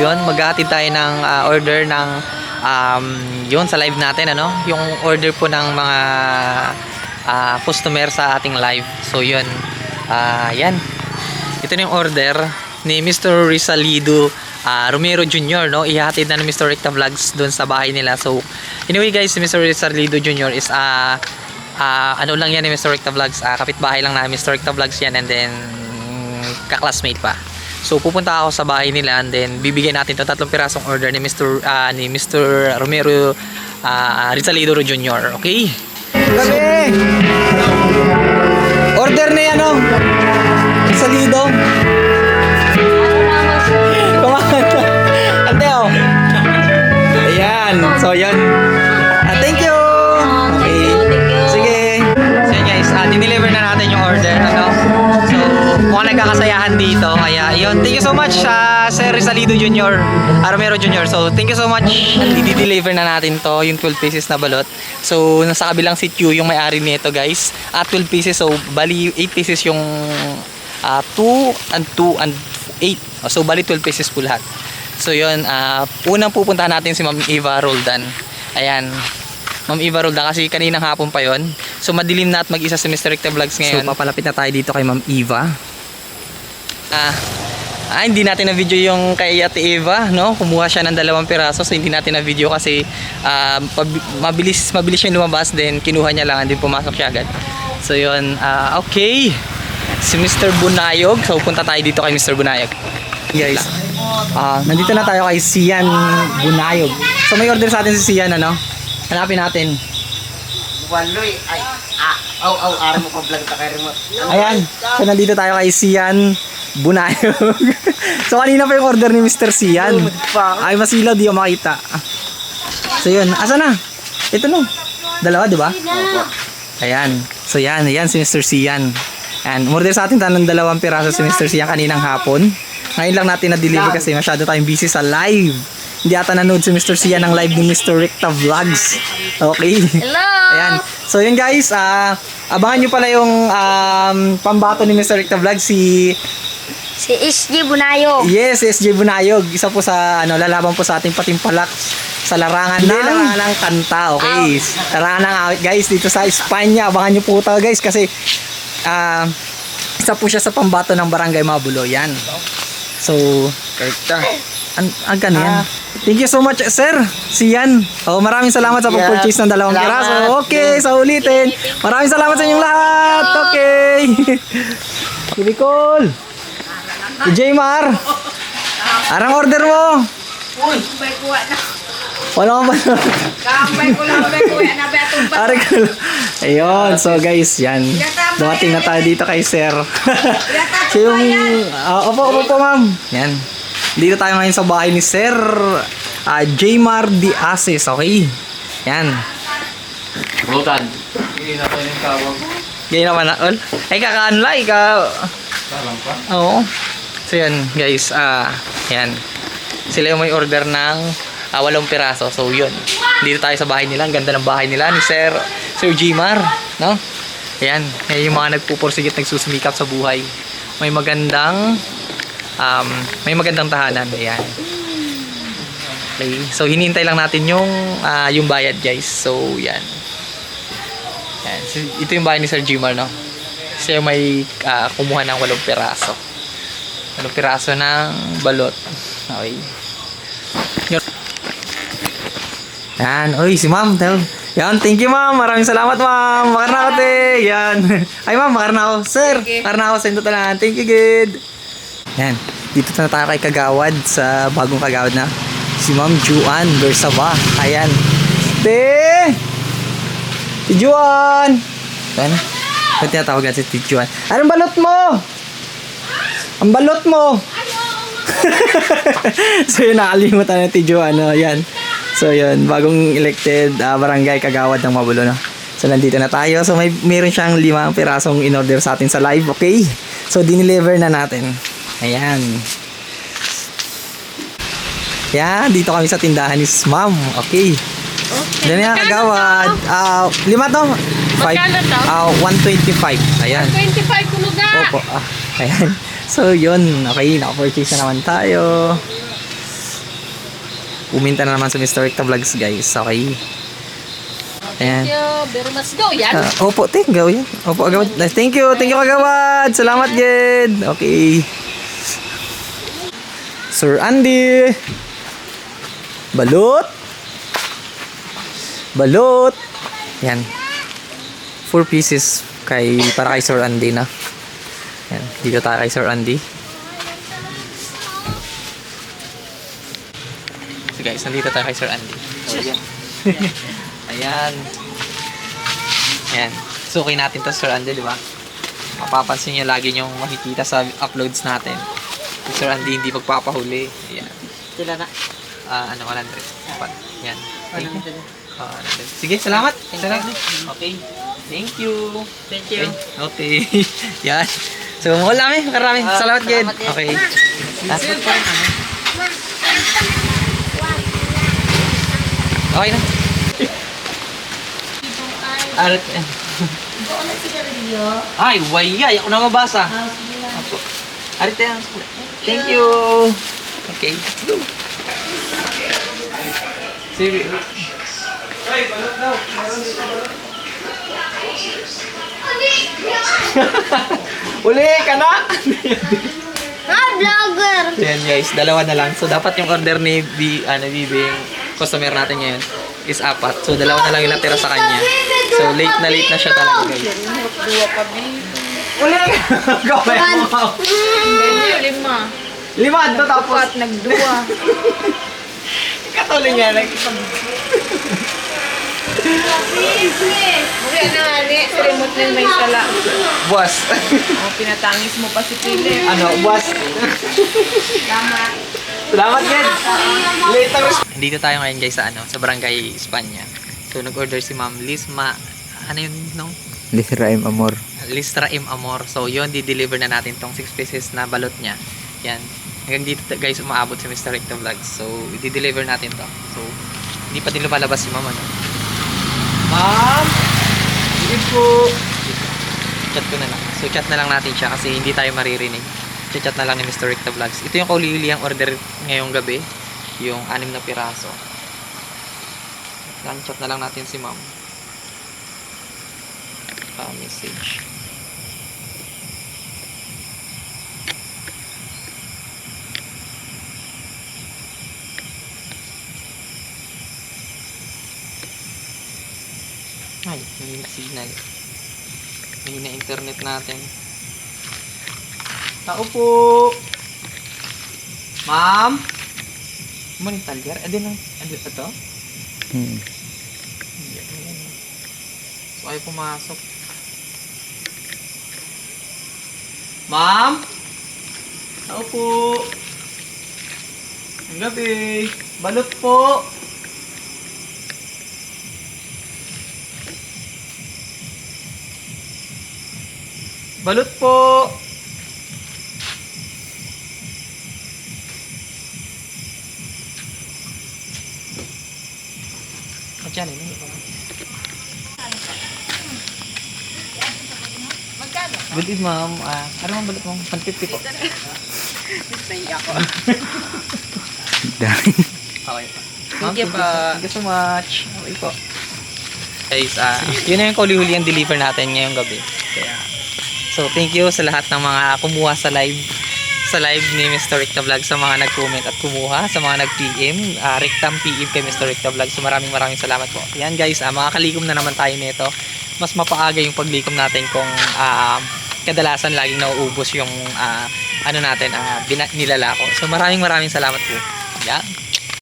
Yun, maghahatid tayo ng ah, order ng um, yun sa live natin ano, yung order po ng mga ah, customer sa ating live. So yun. Ah, yan. Ito na yung order ni Mr. Rizalido ah, Romero Jr. no. Ihahatid na ni Mr. Recta Vlogs doon sa bahay nila. So anyway guys, Mr. Rizalido Jr. is ah ah, ano lang yan ni Mr. Recta Vlogs, ah, kapitbahay lang na Mr. Recta Vlogs yan and then kaklasmate pa. So pupunta ako sa bahay nila and then bibigyan natin 'tong tatlong pirasong order ni Mr. ah, ni Mr. Romero uh, Rizalido Jr. Okay? Gabi! Order ni ano? Rizalido. Kumain. Dito. Kaya, yun. Thank you so much, ah, Sir Rizalido Jr. Romero Jr. So, thank you so much. I-deliver na natin to, yung 12 pieces na balot. So, nasa kabilang sityo yung may-ari nito, guys. At 12 pieces. So, bali 8 pieces yung ah, 2 and 2 and 8. So, bali 12 pieces po lahat. So, yun. ah, unang pupuntahan natin si Ma'am Eva Roldan. Ayan. Ma'am Eva Roldan kasi kaninang hapon pa yon. So madilim na at mag-isa si Mr. Recta Vlogs ngayon. So papalapit na tayo dito kay Ma'am Eva. Ah, ah, hindi natin na video yung kay Ate Eva, no? Kumuha siya ng dalawang piraso so hindi natin na video kasi ah, pab- mabilis mabilis siya lumabas then kinuha niya lang and then pumasok siya agad. So yun, ah, okay. Si Mr. Bunayog. So punta tayo dito kay Mr. Bunayog. Guys, ah, nandito na tayo kay Sian Bunayog. So may order sa atin si Sian ano? Hanapin natin. Waloy, ay, ah, aw, aw, araw mo pa vlog ta kay remote. Ayan. So, nandito tayo kay Sian Bunayog. so, kanina pa yung order ni Mr. Sian. Ay, masilaw, di ko makita. So, yun. Asa na? Ito no. Dalawa, di ba? Ayan. So, yan. Ayan si Mr. Sian. Ayan. Umorder sa atin tayo ng dalawang piraso si Mr. Sian kaninang hapon. Ngayon lang natin na-deliver kasi masyado tayong busy sa live. Hindi ata nanood si Mr. Sian ng live ni Mr. Ricta Vlogs. Okay. Hello! Ayan. So yun guys, ah abangan nyo pala yung um, pambato ni Mr. Ricta Vlog si Si SG Bunayo. Yes, SJ Bunayog. Isa po sa ano lalaban po sa ating patimpalak sa larangan ng larangan ng kanta, okay? Larangan ng awit guys dito sa Espanya. Abangan nyo po ito guys kasi ah isa po siya sa pambato ng Barangay Mabulo. Yan. So, ang ang ganun yan. Thank you so much, sir. Si Yan. Oh, maraming salamat sa pag-purchase ng dalawang Salamat. piraso. Okay, sa ulitin. Maraming salamat sa inyong lahat. Okay. Cool. Si Jmar. Arang order mo. Uy, bay kuha na. Wala ka ba? Kambay ko lang, bay kuha na, bay atong Ari. Ayun. So guys, yan. Dumating na tayo dito kay sir. so yung... ah, opo, opo po ma'am. Yan. Dito tayo ngayon sa bahay ni Sir ah, Jmar Di Asis. Okay? Yan. Butan. Hindi na tayo ng tawag. Ganyan naman na, all. Ay, kakaanla, ika... Oo. So, yan, guys. Ah, yan. Sila yung may order ng ah, walong piraso. So, yun. Dito tayo sa bahay nila. Ang ganda ng bahay nila ni Sir, Sir Jimar. No? Yan. Yan yung mga nagpupursigit, nagsusumikap sa buhay. May magandang um, may magandang tahanan. Ayan. Okay. So, hinihintay lang natin yung ah, yung bayad, guys. So, yan. Yan. So, ito yung bahay ni Sir Jimar, no? Siya yung may ah, kumuha ng walong piraso. Walong piraso ng balot. Okay. Yun. Yan. Uy, si ma'am. Yan, thank you ma'am. Maraming salamat ma'am. Makar na ako, te. Yan. Ay ma'am, makar na ako. Sir, makar na ako. Sendo talaan. Thank you, good. Yan. Dito na tayo kay Kagawad sa bagong Kagawad na. Si Ma'am Juan Bersaba. Ayan. Te! Si Juan! Ano? Ba't tinatawag natin si Juan? Anong balot mo? Ang balot mo! so yun, nakalimutan na ti Juan. No? Yan. So yun, bagong elected ah, barangay kagawad ng Mabulo. No? So nandito na tayo. So may meron siyang limang pirasong in-order sa atin sa live. Okay? So dineliver na natin. Ayan. Yan, dito kami sa tindahan ni Ma'am. Okay. Diyan na kagawad. Ah, lima to. Five, Magkano to? ah 125. Ayan. 25 kuluga. Opo. Ah, ayan. So, yun. Okay, naka-purchase na naman tayo. Puminta na naman sa Mr. Ricta Vlogs guys. Okay. Ayan. Thank you very much. Go, yan. Ah, opo, thank you. Yan. Opo, agawad. Thank you. Thank you, kagawad. Salamat, Ged. Okay. Sir Andy. Balot. Balot. Yan. Four pieces kay para kay Sir Andy na. Yan. Dito tayo kay Sir Andy. So guys, nandito tayo kay Sir Andy. So, yan. Ayan. Ayan. Suki natin to Sir Andy, di ba? Mapapansin nyo lagi yung makikita sa uploads natin. Si Sir Andy hindi magpapahuli. Ayan. Sila na. Ah, ano, 100. Apat. Yan. Thank you. 100. Sige, salamat. Salamat. Okay. Thank you. Thank Okay. Okay. Yan. So, wala kami. Karami. Ah, salamat, Ged. Okay. Last one pa rin. ano? Okay na. Arat. Ay, wayay. Ako na mabasa. Apo. Arit yan. Thank you. Okay, let's go. Sige. Ay, balot daw. Meron dito balot. Uli ka na! Ah, vlogger! Ayan guys, dalawa na lang. So dapat yung order ni B, ano, BB, yung customer natin ngayon is apat. So dalawa na lang yung natira sa kanya. So late na late na siya talaga guys. Dua pa. Uli! Gawin mo! Hindi, lima. Lima tapos. At nagdua. Katuloy niya. Like, Muli na. Sa remote yung may sala. buwas. O, pinatangis mo pa si Philip. ano, buwas. Tama. Salamat, Ged. Late na Dito tayo ngayon guys sa ano, sa Barangay Espanya. So nag-order si Ma'am Lisma. Ano yun nung? Lisra M. Amor. Listra M Amor. So yun, di-deliver na natin tong 6 pieces na balot niya. Yan. Hanggang dito guys umaabot si Mr. Recto Vlogs. So i-deliver natin to. So hindi pa din lumalabas si Ma'am ano. Ma'am! Hindi po. Chat ko na lang. So chat na lang natin siya kasi hindi tayo maririnig. Chat na lang ni Mr. Recto Vlogs. Ito yung kaulili ang order ngayong gabi. Yung anim na piraso. Yan, chat na lang natin si Ma'am. Ah, message. Ay, mahina signal. Mahina internet natin. Tao po! Ma'am? Mani talyar? Adi lang. Adi pa to? Hmm. Hindi. So, ayaw pumasok. Ma'am? Tao po! Ang gabi! Balot po! Balot po! At yan, ini. Magkano? Good evening, ma'am. Ah, ano ang balot mo? 150 po. Naiya ako. Dahil. Okay po. Thank you po. Thank you so much. Okay po. Guys, ah, yun na yung huli ang deliver natin ngayong gabi. Kaya, so thank you sa lahat ng mga kumuha sa live sa live ni Mr. Ricta Vlog sa mga nag-comment at kumuha sa mga nag-PM uh, Rictam PM kay Mr. Ricta Vlog so maraming maraming salamat po yan guys ah, makakalikom na naman tayo nito mas mapaaga yung paglikom natin kung ah, kadalasan laging nauubos yung ah, ano natin ah, bina- nilalako so maraming maraming salamat po yan